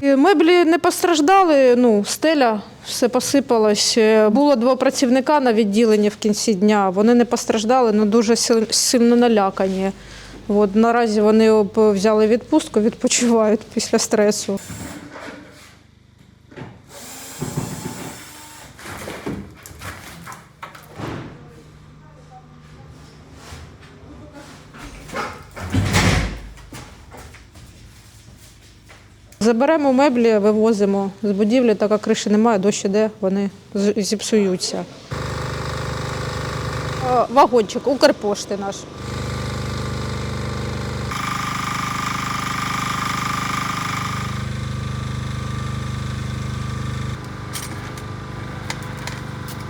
І Меблі не постраждали, ну, стеля, все посипалось. Е, Було два працівника на відділенні в кінці дня. Вони не постраждали, але дуже сил- сильно налякані. От, наразі вони взяли відпустку, відпочивають після стресу. Заберемо меблі, вивозимо з будівлі, так як криші немає, дощ іде, вони зіпсуються. Е, Вагончик, Укрпошти наш.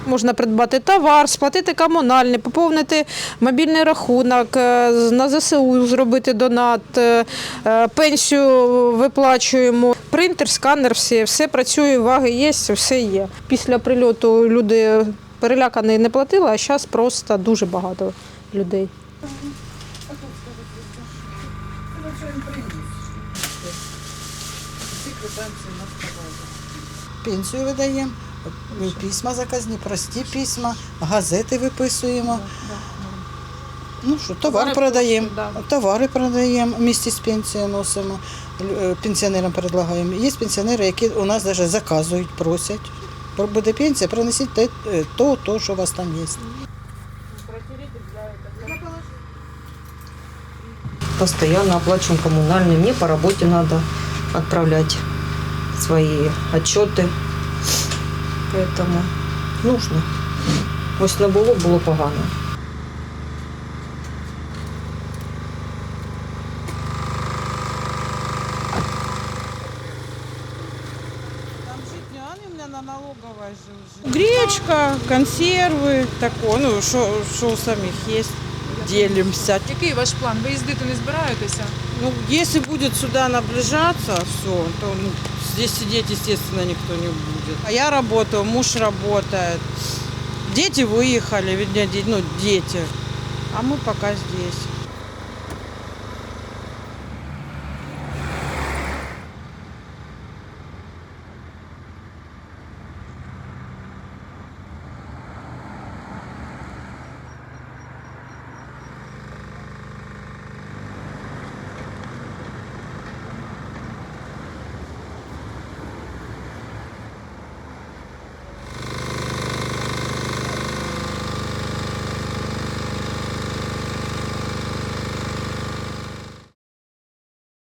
Можна придбати товар, сплатити комунальні, поповнити мобільний рахунок, е, на ЗСУ зробити донат, е, е, пенсію виплачуємо. Принтер, сканер, все, все працює, ваги є, все є. Після прильоту люди перелякані не платили, а зараз просто дуже багато людей. Пенсію видаємо, письма заказні, прості письма, газети виписуємо. Ну що, товар продаємо, товари продаємо, місті з пенсією носимо, е, пенсіонерам предлагаємо. Є пенсіонери, які у нас навіть заказують, просять. Буде пенсія, принесіть те, е, то, то, що у вас там є. постоянно оплачиваем коммунальные. Мне по работе надо отправлять свои отчеты. поэтому нужно. Ось не було, было погано. Гречка, консервы, такое. ну что, що у самих есть? Делимся. Какие ваш план? Ви їздити не собираетесь? А? Ну, если будет сюда наближаться, все, то ну, здесь сидеть, естественно, никто не будет. А я работаю, муж работает. Дети выехали, ведь ну, дети. А мы пока здесь.